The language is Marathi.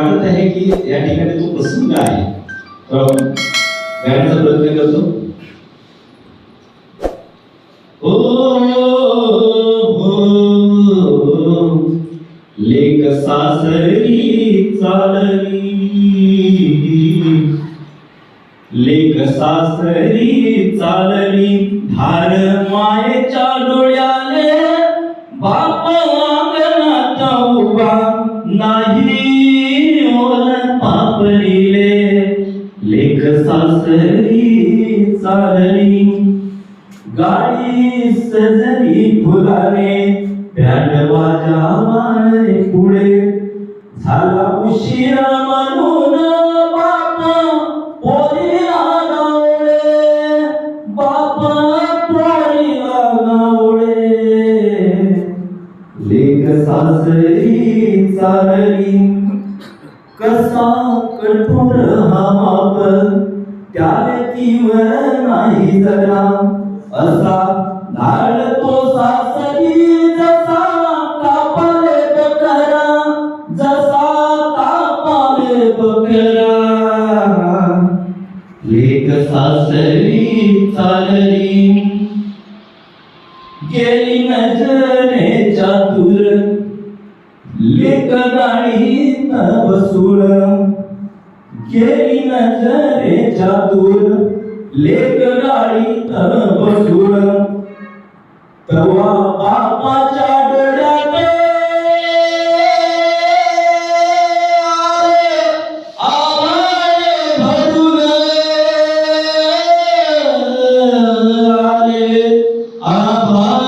वाटत आहे की या ठिकाणी तो प्रसंग आहे गाण्याचा प्रयत्न करतो लेख सासरी चालली लेख सासरी चालली धार मायेच्या डोळ्याले बाप अंगणात उभा नाही लेख सासरी चालली गाडी सजरी फुलाने बँड वाजावाय पुढे. झाला उशिरा म्हणून बापा पोरीला गावळे बापा पोरीला गावळे लेख सासरी चालली कसा कठोर हा बाप त्या व्यक्तीवर नाही जरा असा धाडतो सासरी जसा कापाले बकरा, जसा कापाले बकरा। लेख सासरी चालली, गेली नजरेच्या बसूळ बसून गेली नजरेच्या दूर लेक तर बसूळ तवा बापाच्या डोळ्यात आले आभाळ